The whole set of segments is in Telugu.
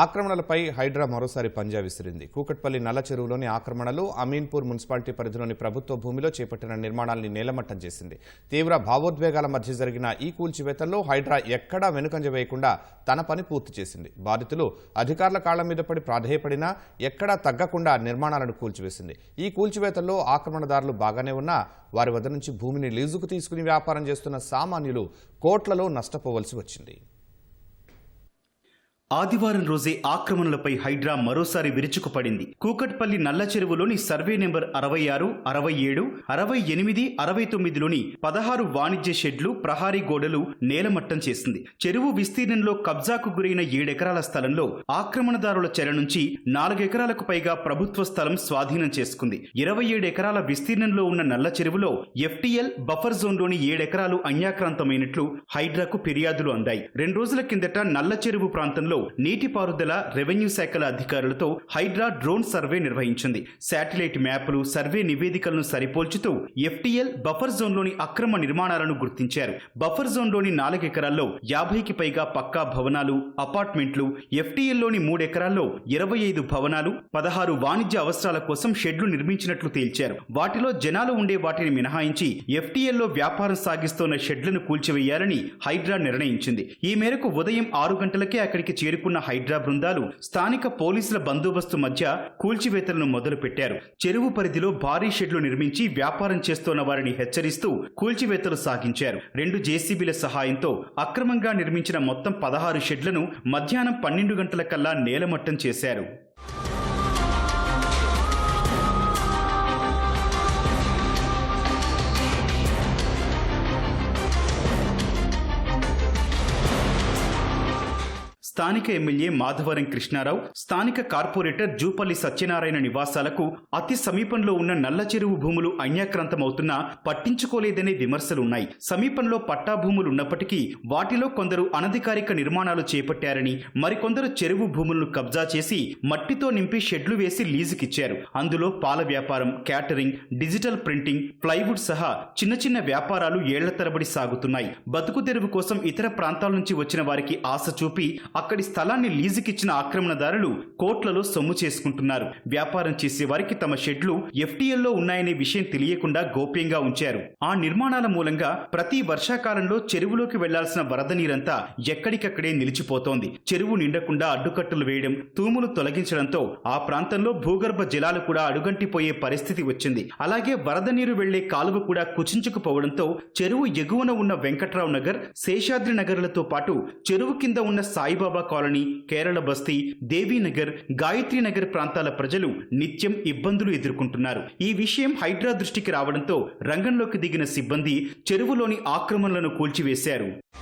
ఆక్రమణలపై హైడ్రా మరోసారి పంజా విసిరింది. కూకట్పల్లి నల్ల చెరువులోని ఆక్రమణలు అమీన్పూర్ మున్సిపాలిటీ పరిధిలోని ప్రభుత్వ భూమిలో చేపట్టిన నిర్మాణాలని నేలమట్టం చేసింది. తీవ్ర భావోద్వేగాల మధ్య జరిగిన ఈ కూల్చివేతల్లో హైడ్రా ఎక్కడా వెనుకంజ వేయకుండా తన పని పూర్తి చేసింది. బాధితులు అధికారుల కాళ్ళ మీద పడి ప్రాధేయపడినా ఎక్కడా తగ్గకుండా నిర్మాణాలను కూల్చివేసింది. ఈ కూల్చివేతల్లో ఆక్రమణదారులు బాగానే ఉన్నా వారి వద్ద నుంచి భూమిని లీజుకు తీసుకుని వ్యాపారం చేస్తున్న సామాన్యులు కోట్లలో నష్టపోవలసి వచ్చింది. ఆదివారం రోజే ఆక్రమణలపై హైడ్రా మరోసారి విరుచుకుపడింది. కూకట్పల్లి నల్ల చెరువులోని సర్వే నెంబర్ అరవై ఆరు అరవై ఏడు అరవై ఎనిమిది అరవై తొమ్మిదిలోని పదహారు వాణిజ్య షెడ్లు ప్రహారీ గోడలు నేలమట్టం చేసింది. చెరువు విస్తీర్ణంలో కబ్జాకు గురైన ఏడెకరాల స్థలంలో ఆక్రమణదారుల చెర నుంచి నాలుగెకరాలకు పైగా ప్రభుత్వ స్థలం స్వాధీనం చేసుకుంది. ఇరవై ఏడు ఎకరాల విస్తీర్ణంలో ఉన్న నల్ల చెరువులో ఎఫ్టీఎల్ బఫర్ జోన్లోని ఏడెకరాలు అన్యాక్రాంతమైనట్లు హైడ్రాకు ఫిర్యాదులు అందాయి. రెండు రోజుల కిందట నల్ల చెరువు ప్రాంతంలో నీటిపారుదల రెవెన్యూ శాఖల అధికారులతో హైడ్రా డ్రోన్ సర్వే నిర్వహించింది. శాటిలైట్ మ్యాప్లు సర్వే నివేదికలను సరిపోల్చుతూ ఎఫ్టీఎల్ బఫర్ జోన్లోని అక్రమ నిర్మాణాలను గుర్తించారు. బఫర్ జోన్లోని నాలుగెకరాల్లో యాభైకి పైగా పక్కా భవనాలు అపార్ట్మెంట్లు ఎఫ్టీఎల్లోని మూడెకరాల్లో ఇరవై ఐదు భవనాలు పదహారు వాణిజ్య అవసరాల కోసం షెడ్లు నిర్మించినట్లు తేల్చారు. వాటిలో జనాలు ఉండే వాటిని మినహాయించి ఎఫ్టీఎల్లో వ్యాపారం సాగిస్తోన్న షెడ్లను కూల్చివేయాలని హైడ్రా నిర్ణయించింది. ఈ మేరకు ఉదయం ఆరు గంటలకే అక్కడికి చేరుకున్న హైడ్రా బృందాలు స్థానిక పోలీసుల బందోబస్తు మధ్య కూల్చివేతలను మొదలుపెట్టారు. చెరువు పరిధిలో భారీ షెడ్లు నిర్మించి వ్యాపారం చేస్తున్న వారిని హెచ్చరిస్తూ కూల్చివేతలు సాగించారు. రెండు జేసీబీల సహాయంతో అక్రమంగా నిర్మించిన మొత్తం పదహారు షెడ్లను మధ్యాహ్నం పన్నెండు గంటల కల్లా నేలమట్టం చేశారు. స్థానిక ఎమ్మెల్యే మాధవరం కృష్ణారావు స్థానిక కార్పొరేటర్ జూపల్లి సత్యనారాయణ నివాసాలకు అతి సమీపంలో ఉన్న నల్ల చెరువు భూములు అన్యాక్రాంతమవుతున్నా పట్టించుకోలేదనే విమర్శలున్నాయి. సమీపంలో పట్టా భూములు ఉన్నప్పటికీ వాటిలో కొందరు అనధికారిక నిర్మాణాలు చేపట్టారని మరికొందరు చెరువు భూములను కబ్జా చేసి మట్టితో నింపి షెడ్లు వేసి లీజుకిచ్చారు. అందులో పాల వ్యాపారం క్యాటరింగ్ డిజిటల్ ప్రింటింగ్ ప్లైవుడ్ సహా చిన్న చిన్న వ్యాపారాలు ఏళ్ళ తరబడి సాగుతున్నాయి. బతుకు తెరువు కోసం ఇతర ప్రాంతాల నుంచి వచ్చిన వారికి ఆశ చూపి అక్కడి స్థలాన్ని లీజుకిచ్చిన ఆక్రమణదారులు కోట్లలో సొమ్ము చేసుకుంటున్నారు. వ్యాపారం చేసే వారికి తమ షెడ్లు ఎఫ్టీఎల్లో ఉన్నాయనే విషయం తెలియకుండా గోప్యంగా ఉంచారు. ఆ నిర్మాణాల మూలంగా ప్రతి వర్షాకాలంలో చెరువులోకి వెళ్ళాల్సిన వరద నీరంతా ఎక్కడికక్కడే నిలిచిపోతోంది. చెరువు నిండకుండా అడ్డుకట్టలు వేయడం తూములు తొలగించడంతో ఆ ప్రాంతంలో భూగర్భ జలాలు కూడా అడుగంటిపోయే పరిస్థితి వచ్చింది. అలాగే వరద నీరు వెళ్ళే కాలువ కూడా కుచించుకుపోవడంతో చెరువు ఎగువన ఉన్న వెంకట్రావు నగర్ శేషాద్రి నగర్లతో పాటు చెరువు కింద ఉన్న సాయిబాబా కాలనీ కేరళ బస్తీ దేవీనగర్ గాయత్రి నగర్ ప్రాంతాల ప్రజలు నిత్యం ఇబ్బందులు ఎదుర్కొంటున్నారు. ఈ విషయం హైడ్రా దృష్టికి రావడంతో రంగంలోకి దిగిన సిబ్బంది చెరువులోని ఆక్రమణలను కూల్చివేశారు.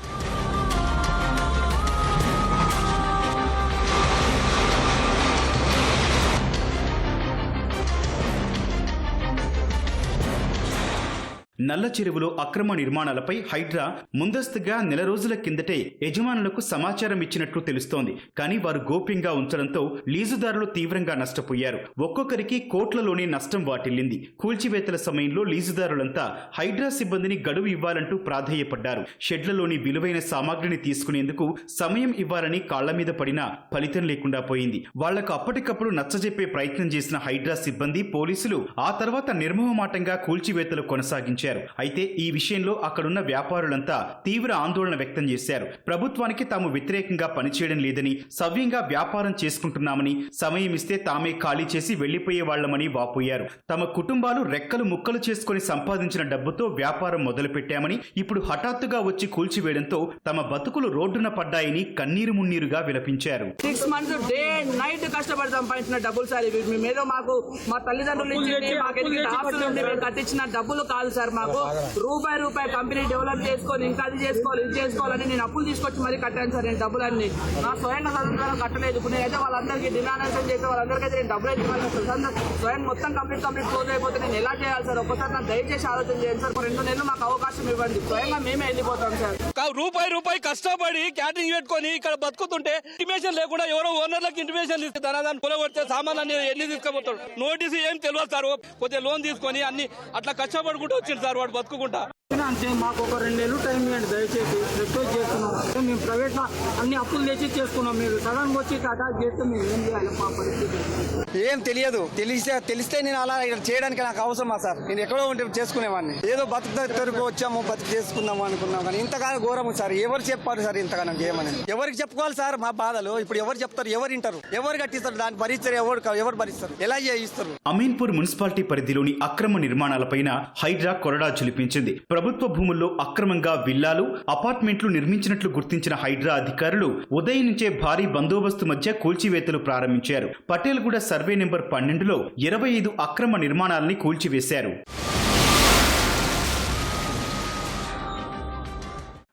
నల్ల చెరువులో అక్రమ నిర్మాణాలపై హైడ్రా ముందస్తుగా నెల రోజుల కిందటే యజమానులకు సమాచారం ఇచ్చినట్లు తెలుస్తోంది. కానీ వారు గోప్యంగా ఉంచడంతో లీజుదారులు తీవ్రంగా నష్టపోయారు. ఒక్కొక్కరికి కోట్లలోనే నష్టం వాటిల్లింది. కూల్చివేతల సమయంలో లీజుదారులంతా హైడ్రా సిబ్బందిని గడువు ఇవ్వాలంటూ ప్రాధేయపడ్డారు. షెడ్లలోని విలువైన సామాగ్రిని తీసుకునేందుకు సమయం ఇవ్వాలని కాళ్ళ మీద పడినా ఫలితం లేకుండా పోయింది. వాళ్ళకు అప్పటికప్పుడు నచ్చజెప్పే ప్రయత్నం చేసిన హైడ్రా సిబ్బంది పోలీసులు ఆ తర్వాత నిర్మోహమాటంగా కూల్చివేతలు కొనసాగించారు. అయితే ఈ విషయంలో అక్కడున్న వ్యాపారులంతా తీవ్ర ఆందోళన వ్యక్తం చేశారు. ప్రభుత్వానికి తాము వ్యతిరేకంగా పనిచేయడం లేదని సవ్యంగా వ్యాపారం చేసుకుంటున్నామని సమయం ఇస్తే తామే ఖాళీ చేసి వెళ్ళిపోయే వాళ్ళమని వాపోయారు. తమ కుటుంబాలు రెక్కలు ముక్కలు చేసుకుని సంపాదించిన డబ్బుతో వ్యాపారం మొదలుపెట్టామని ఇప్పుడు హఠాత్తుగా వచ్చి కూల్చివేయడంతో తమ బతుకులు రోడ్డున పడ్డాయని కన్నీరు మున్నీరుగా విలపించారు. సిక్స్ మంత్స్ డే కష్టపడి సంపాదించిన డబ్బులు సార్ ఇవి. మేమేదో మాకు మా తల్లిదండ్రులు ఇచ్చింది మాకు ఎన్ని ఆస్తులు ఉండి మేము కట్టించిన డబ్బులు కాదు సార్ మాకు. రూపాయి రూపాయి కంపెనీ డెవలప్ చేసుకొని ఇంకా అది చేసుకోవాలి ఇది చేసుకోవాలని నేను అప్పులు తీసుకొచ్చి మరీ కట్టాను సార్ నేను డబ్బులన్నీ. నా స్వయం స్వతంత్రం కట్టలేదు. ఇప్పుడు నేనైతే వాళ్ళందరికీ డినానేషన్ చేస్తే వాళ్ళందరికీ నేను డబ్బులు అయితే ఇవ్వాలి. సార్ సార్ నాకు స్వయం మొత్తం కంప్లీట్ కంప్లీట్ క్లోజ్ అయిపోతే నేను ఎలా చేయాలి సార్? ఒక్కసారి నాకు దయచేసి ఆలోచన చేయండి సార్. ఒక రెండు నెలలు మాకు అవకాశం ఇవ్వండి. స్వయంగా మేమే వెళ్ళిపోతాం సార్. రూపాయి రూపాయి కష్టపడి క్యాటరింగ్ పెట్టుకొని ఇక్కడ బతుకుతుంటే ఇంటిమేషన్ లేకుండా ఎవరో ఓనర్లకు ఇంటిమేషన్ ఇస్తారు. దాన్ని కొలగొడితే సామాన్ అన్ని ఎన్ని తీసుకుపోతాడు నోటీసు ఏం తెలియదు సార్. కొద్దిగా లోన్ తీసుకొని అన్ని అట్లా కష్టపడుకుంటూ వచ్చింది సార్ వాడు బతుకుంటా అంతే మాకు ఒక రెండు నెలలు టైం ఇవ్వండి దయచేసి. రిక్వెస్ట్ చేస్తున్నాం. మేము ప్రైవేట్ అన్ని అప్పులు తెచ్చి చేసుకున్నాం. మీరు సడన్ వచ్చి అటాక్ చేస్తే మేము ఏం చేయాలి? మా పరిస్థితి ఏం తెలియదు. తెలిస్తే తెలిస్తే నేను అలా ఇక్కడ చేయడానికి నాకు అవసరమా సార్? నేను ఎక్కడో ఉంటే చేసుకునేవాడిని. ఏదో బతుకు వచ్చాము బతుకు చేసుకుందాము అనుకున్నాం కానీ ఇంతగానో ఘోరము సార్. ఎవరు చెప్పారు సార్ ఇంతగానో ఏమని ఎవరికి చెప్పుకోవాలి సార్ మా బాధలు? ఇప్పుడు ఎవరు చెప్తారు? ఎవరు వింటారు? ఎవరు కట్టిస్తారు? దాన్ని భరిస్తారు ఎవరు ఎవరు భరిస్తారు? ఎలా చేయిస్తారు? అమీన్పూర్ మున్సిపాలిటీ పరిధిలోని అక్రమ నిర్మాణాలపైన హైడ్రా కొరడా చులిపించింది ప్రభుత్వ భూముల్లో అక్రమంగా విల్లాలు అపార్ట్మెంట్లు నిర్మించినట్లు గుర్తించిన హైడ్రా అధికారులు ఉదయం నుంచే భారీ బందోబస్తు మధ్య కూల్చివేతలు ప్రారంభించారు. పటేల్ కూడా సర్వే నెంబర్ పన్నెండులో ఇరవై ఐదు అక్రమ నిర్మాణాలని కూల్చివేశారు.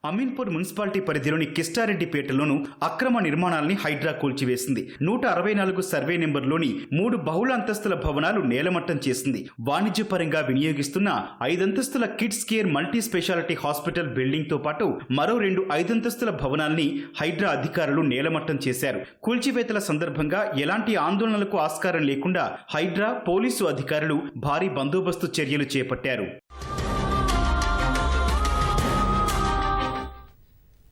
అమీన్పూర్ మున్సిపాలిటీ పరిధిలోని కిస్టారెడ్డిపేటలోను అక్రమ నిర్మాణాలని హైడ్రా కూల్చివేసింది. నూట అరవై నాలుగు సర్వే నెంబర్లోని మూడు బహుళ అంతస్తుల భవనాలు నేలమట్టం చేసింది. వాణిజ్యపరంగా వినియోగిస్తున్న ఐదంతస్తుల kids care multi speciality hospital బిల్డింగ్తో పాటు మరో రెండు ఐదంతస్తుల భవనాల్ని హైడ్రా అధికారులు నేలమట్టం చేశారు. కూల్చివేతల సందర్భంగా ఎలాంటి ఆందోళనలకు ఆస్కారం లేకుండా హైడ్రా పోలీసు అధికారులు భారీ బందోబస్తు చర్యలు చేపట్టారు.